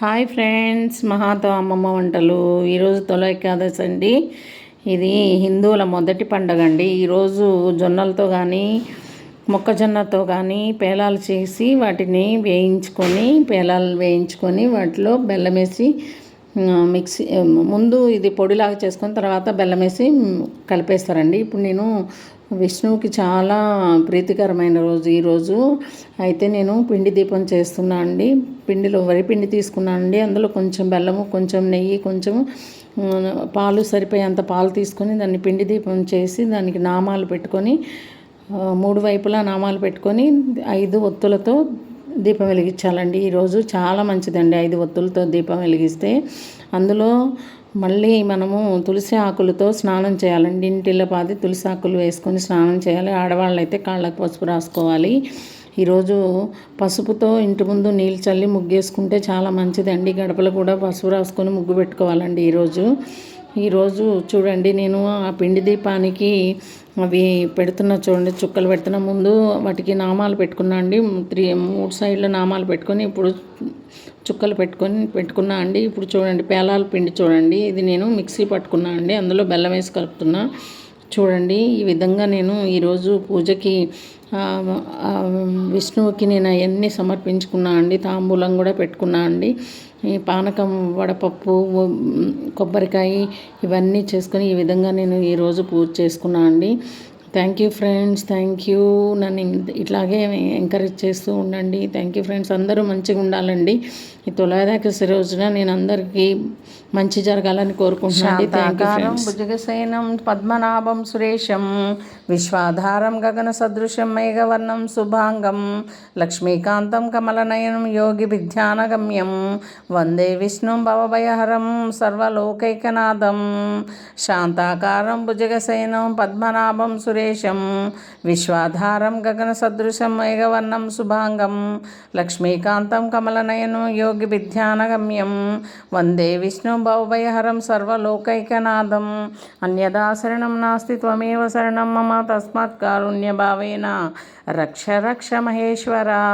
Hi friends మహాతో అమ్మమ్మ వంటలు. ఈరోజు తొల ఏకాదశి అండి. ఇది హిందువుల మొదటి పండగ అండి. ఈరోజు జొన్నలతో కానీ మొక్కజొన్నతో కానీ పేలాలు చేసి వాటిని వేయించుకొని పేలాలు వేయించుకొని వాటిలో బెల్లం వేసి మిక్సీ ముందు ఇది పొడిలాగా చేసుకొని తర్వాత బెల్లం వేసి కలిపేస్తారండి. ఇప్పుడు నేను విష్ణువుకి చాలా ప్రీతికరమైన రోజు ఈరోజు అయితే నేను పిండి దీపం చేస్తున్నా అండి. పిండిలో వరి పిండి తీసుకున్నాను అండి. అందులో కొంచెం బెల్లము కొంచెం నెయ్యి కొంచెం పాలు సరిపోయేంత పాలు తీసుకొని దాన్ని పిండి దీపం చేసి దానికి నామాలు పెట్టుకొని మూడు వైపులా నామాలు పెట్టుకొని ఐదు ఒత్తులతో దీపం వెలిగించాలండి. ఈరోజు చాలా మంచిదండి. ఐదు ఒత్తులతో దీపం వెలిగిస్తే అందులో మళ్ళీ మనము తులసి ఆకులతో స్నానం చేయాలండి. ఇంటిలో పాది తులసి ఆకులు వేసుకొని స్నానం చేయాలి. ఆడవాళ్ళు అయితే కాళ్ళకు పసుపు రాసుకోవాలి. ఈరోజు పసుపుతో ఇంటి ముందు నీళ్ళు చల్లి ముగ్గేసుకుంటే చాలా మంచిదండి. గడపలు కూడా పసుపు రాసుకొని ముగ్గు పెట్టుకోవాలండి ఈరోజు ఈరోజు చూడండి నేను ఆ పిండి దీపానికి అవి పెడుతున్న చూడండి చుక్కలు పెడుతున్న. ముందు వాటికి నామాలు పెట్టుకున్నా అండి. త్రీ మూడు సైడ్ల నామాలు పెట్టుకొని ఇప్పుడు చుక్కలు పెట్టుకొని పెట్టుకున్నా అండి. ఇప్పుడు చూడండి పేలాల పిండి చూడండి. ఇది నేను మిక్సీ పట్టుకున్నా అండి. అందులో బెల్లం వేసి కలుపుతున్నా. చూడండి ఈ విధంగా నేను ఈరోజు పూజకి విష్ణువుకి నేను అవన్నీ సమర్పించుకున్నా అండి తాంబూలం కూడా పెట్టుకున్నా అండి. ఈ పానకం వడపప్పు కొబ్బరికాయ ఇవన్నీ చేసుకొని ఈ విధంగా నేను ఈరోజు పూజ చేసుకున్నా అండి. Thank you friends thank you నన్ను ఇట్లాగే ఎంకరేజ్ చేస్తూ ఉండండి. థ్యాంక్ యూ ఫ్రెండ్స్ అందరూ మంచిగా ఉండాలండి. ఈ తులాదాకసి రోజున నేను అందరికీ మంచి జరగాలని కోరుకుంటున్నాను పద్మనాభం సురేషం విశ్వాధారం గగన సదృశం మేఘవర్ణం శుభాంగం లక్ష్మీకాంతం కమలనయనం యోగి విద్యానగమ్యం వందే విష్ణుం భవభయహరం సర్వలోకైకనాథం శాంతాకారం భుజగశయనం పద్మనాభం సురేషం విశ్వాధారం గగన సదృశం మేఘవర్ణం శుభాంగం. లక్ష్మీకాంతం కమలనయనం యోగి విద్యానగమ్యం. వందే విష్ణు భవభయహరం సర్వలోకైకనాథం. అన్యదా శరణం నాస్తి త్వమేవ శరణం మమ తస్మాత్ కారుణ్యభావేన. రక్ష రక్ష మహేశ్వరా.